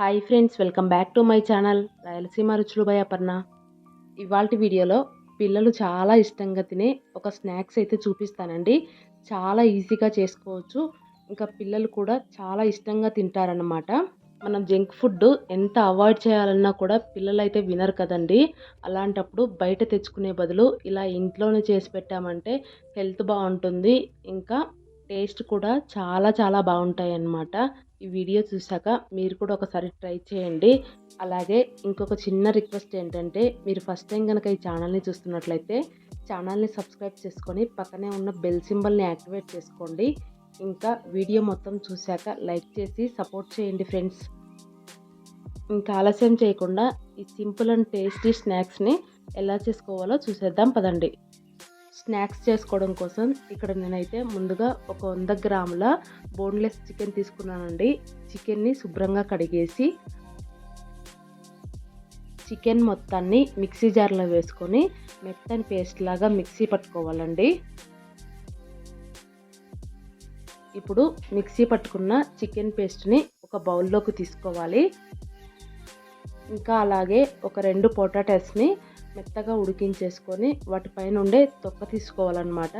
Hi friends welcome back to my channel Rayalaseema రుచులు by Aparna ఇవాళ వీడియోలో పిల్లలు చాలా ఇష్టంగా తినే ఒక స్నాక్స్ అయితే చూపిస్తానండి. చాలా ఈజీగా చేసుకోవచ్చు. ఇంకా పిల్లలు కూడా చాలా ఇష్టంగా తింటారన్నమాట. మనం జంక్ ఫుడ్ ఎంత అవాయిడ్ చేయాలన్నా కూడా పిల్లలు అయితే వినరు కదండి. అలాంటప్పుడు బయట తెచ్చుకునే బదులు ఇలా ఇంట్లోనే చేసి పెట్టామంటే హెల్త్ బాగుంటుంది. ఇంకా టేస్ట్ కూడా చాలా చాలా బాగుంటాయి అన్నమాట ఈ వీడియో చూశాక మీరు కూడా ఒకసారి ట్రై చేయండి. అలాగే ఇంకొక చిన్న రిక్వెస్ట్ ఏంటంటే మీరు ఫస్ట్ టైం కనుక ఈ ఛానల్ని చూస్తున్నట్లయితే ఛానల్ని సబ్స్క్రైబ్ చేసుకొని పక్కనే ఉన్న బెల్ సింబల్ని యాక్టివేట్ చేసుకోండి. ఇంకా వీడియో మొత్తం చూశాక లైక్ చేసి సపోర్ట్ చేయండి ఫ్రెండ్స్. ఇంకా ఆలస్యం చేయకుండా ఈ సింపుల్ అండ్ టేస్టీ స్నాక్స్ని ఎలా చేసుకోవాలో చూసేద్దాం. పదండి. స్నాక్స్ చేసుకోవడం కోసం ఇక్కడ నేనైతే ముందుగా ఒక వంద గ్రాముల బోన్లెస్ చికెన్ తీసుకున్నానండి. చికెన్ని శుభ్రంగా కడిగేసి చికెన్ మొత్తాన్ని మిక్సీ జార్లో వేసుకొని మెత్తని పేస్ట్ లాగా మిక్సీ పట్టుకోవాలండి. ఇప్పుడు మిక్సీ పట్టుకున్న చికెన్ పేస్ట్ని ఒక బౌల్లోకి తీసుకోవాలి. ఇంకా అలాగే ఒక రెండు పొటాటోస్ని మెత్తగా ఉడికించేసుకొని వాటిపైన ఉండే తొక్క తీసుకోవాలన్నమాట.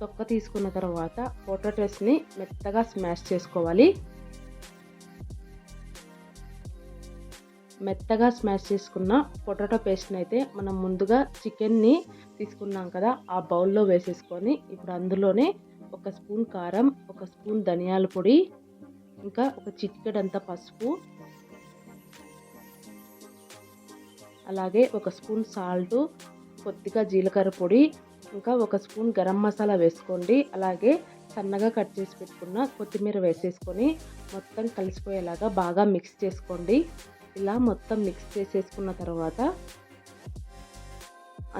తొక్క తీసుకున్న తర్వాత పొటాటోస్ని మెత్తగా స్మాష్ చేసుకోవాలి. మెత్తగా స్మాష్ చేసుకున్న పొటాటో పేస్ట్ని అయితే మనం ముందుగా చికెన్ని తీసుకున్నాం కదా ఆ బౌల్లో వేసేసుకొని ఇప్పుడు అందులోనే ఒక స్పూన్ కారం ఒక స్పూన్ ధనియాల పొడి ఇంకా ఒక చిటికెడంత పసుపు అలాగే ఒక స్పూన్ సాల్ట్ కొద్దిగా జీలకర్ర పొడి ఇంకా ఒక స్పూన్ గరం మసాలా వేసుకోండి. అలాగే సన్నగా కట్ చేసి పెట్టుకున్న కొత్తిమీర వేసేసుకొని మొత్తం కలిసిపోయేలాగా బాగా మిక్స్ చేసుకోండి. ఇలా మొత్తం మిక్స్ చేసేసుకున్న తర్వాత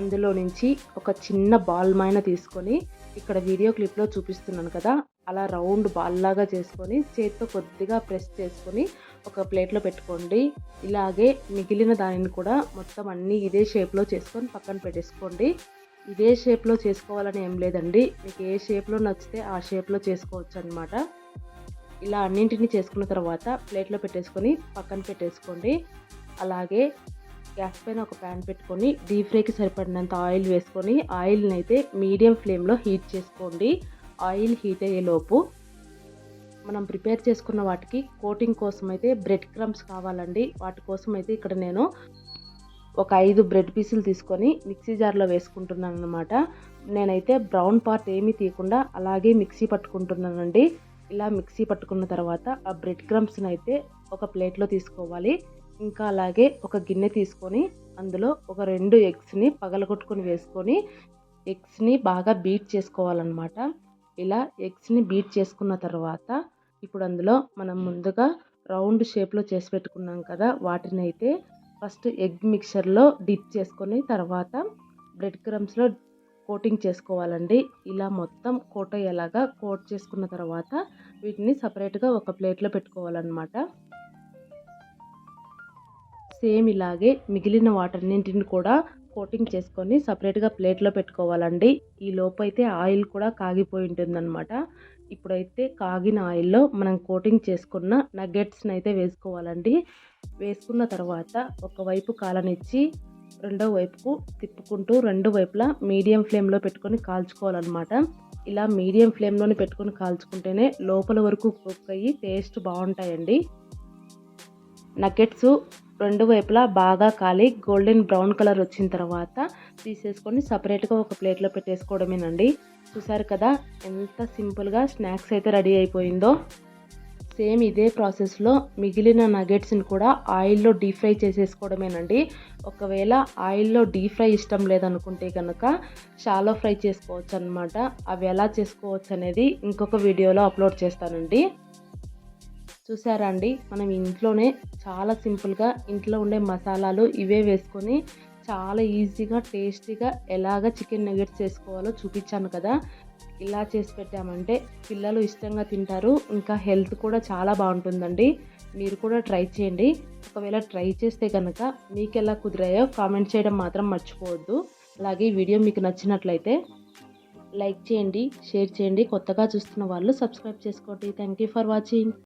అందులో నుంచి ఒక చిన్న బాల్ మైన తీసుకొని ఇక్కడ వీడియో క్లిప్లో చూపిస్తున్నాను కదా. అలా రౌండ్ బాల్ లాగా చేసుకొని చేతితో కొద్దిగా ప్రెస్ చేసుకొని ఒక ప్లేట్లో పెట్టుకోండి. ఇలాగే మిగిలిన దానిని కూడా మొత్తం అన్నీ ఇదే షేప్లో చేసుకొని పక్కన పెట్టేసుకోండి. ఇదే షేప్లో చేసుకోవాలని ఏం లేదండి. మీకు ఏ షేప్లో నచ్చితే ఆ షేప్లో చేసుకోవచ్చు అనమాట ఇలా అన్నింటినీ చేసుకున్న తర్వాత ప్లేట్లో పెట్టేసుకొని పక్కన పెట్టేసుకోండి. అలాగే గ్యాస్ పైన ఒక ప్యాన్ పెట్టుకొని డీప్ ఫ్రైకి సరిపడినంత ఆయిల్ వేసుకొని ఆయిల్ని అయితే మీడియం ఫ్లేమ్లో హీట్ చేసుకోండి. ఆయిల్ హీట్ అయ్యేలోపు మనం ప్రిపేర్ చేసుకున్న వాటికి కోటింగ్ కోసం అయితే బ్రెడ్ క్రమ్స్ కావాలండి. వాటి కోసం అయితే ఇక్కడ నేను ఒక ఐదు బ్రెడ్ పీసులు తీసుకొని మిక్సీ జార్లో వేసుకుంటున్నాను అనమాట నేనైతే బ్రౌన్ పార్ట్ ఏమీ తీయకుండా అలాగే మిక్సీ పట్టుకుంటున్నానండి. ఇలా మిక్సీ పట్టుకున్న తర్వాత ఆ బ్రెడ్ క్రమ్స్ని అయితే ఒక ప్లేట్లో తీసుకోవాలి. ఇంకా అలాగే ఒక గిన్నె తీసుకొని అందులో ఒక రెండు ఎగ్స్ని పగలగొట్టుకొని వేసుకొని ఎగ్స్ని బాగా బీట్ చేసుకోవాలన్నమాట. ఇలా ఎగ్స్ని బీట్ చేసుకున్న తర్వాత ఇప్పుడు అందులో మనం ముందుగా రౌండ్ షేప్లో చేసి పెట్టుకున్నాం కదా వాటిని అయితే ఫస్ట్ ఎగ్ మిక్చర్లో డిప్ చేసుకొని తర్వాత బ్రెడ్ క్రమ్స్లో కోటింగ్ చేసుకోవాలండి. ఇలా మొత్తం కోట్ అయ్యేలాగా కోట్ చేసుకున్న తర్వాత వీటిని సపరేట్గా ఒక ప్లేట్లో పెట్టుకోవాలన్నమాట. సేమ్ ఇలాగే మిగిలిన వాటన్నింటిని కూడా కోటింగ్ చేసుకొని సపరేట్గా ప్లేట్లో పెట్టుకోవాలండి. ఈ లోపు అయితే ఆయిల్ కూడా కాగిపోయి ఉంటుందన్నమాట. ఇప్పుడైతే కాగిన ఆయిల్లో మనం కోటింగ్ చేసుకున్న నగ్గెట్స్ని అయితే వేసుకోవాలండి. వేసుకున్న తర్వాత ఒకవైపు కాలనిచ్చి రెండో వైపుకు తిప్పుకుంటూ రెండు వైపులా మీడియం ఫ్లేమ్లో పెట్టుకొని కాల్చుకోవాలన్నమాట. ఇలా మీడియం ఫ్లేమ్లోనే పెట్టుకొని కాల్చుకుంటేనే లోపల వరకు కుక్ అయ్యి టేస్ట్ బాగుంటాయండి. నగ్గెట్స్ రెండు వైపులా బాగా కాలి గోల్డెన్ బ్రౌన్ కలర్ వచ్చిన తర్వాత తీసేసుకొని సపరేట్గా ఒక ప్లేట్లో పెట్టేసుకోవడమేనండి. చూసారు కదా ఎంత సింపుల్గా స్నాక్స్ అయితే రెడీ అయిపోయిందో. సేమ్ ఇదే ప్రాసెస్లో మిగిలిన నగెట్స్ని కూడా ఆయిల్లో డీప్ ఫ్రై చేసేసుకోవడమేనండి. ఒకవేళ ఆయిల్లో డీప్ ఫ్రై ఇష్టం లేదనుకుంటే కనుక షాలో ఫ్రై చేసుకోవచ్చు అనమాట అవి ఎలా చేసుకోవచ్చు అనేది ఇంకొక వీడియోలో అప్లోడ్ చేస్తానండి. చూసారా అండి మనం ఇంట్లోనే చాలా సింపుల్గా ఇంట్లో ఉండే మసాలాలు ఇవే వేసుకొని చాలా ఈజీగా టేస్టీగా ఎలాగ చికెన్ నగెట్స్ చేసుకోవాలో చూపించాను కదా. ఇలా చేసి పెట్టామంటే పిల్లలు ఇష్టంగా తింటారు. ఇంకా హెల్త్ కూడా చాలా బాగుంటుందండి. మీరు కూడా ట్రై చేయండి. ఒకవేళ ట్రై చేస్తే కనుక మీకు ఎలా కుదిరాయో కామెంట్ చేయడం మాత్రం మర్చిపోవద్దు. అలాగే వీడియో మీకు నచ్చినట్లయితే లైక్ చేయండి షేర్ చేయండి. కొత్తగా చూస్తున్న వాళ్ళు సబ్స్క్రైబ్ చేసుకోండి. Thank you for watching.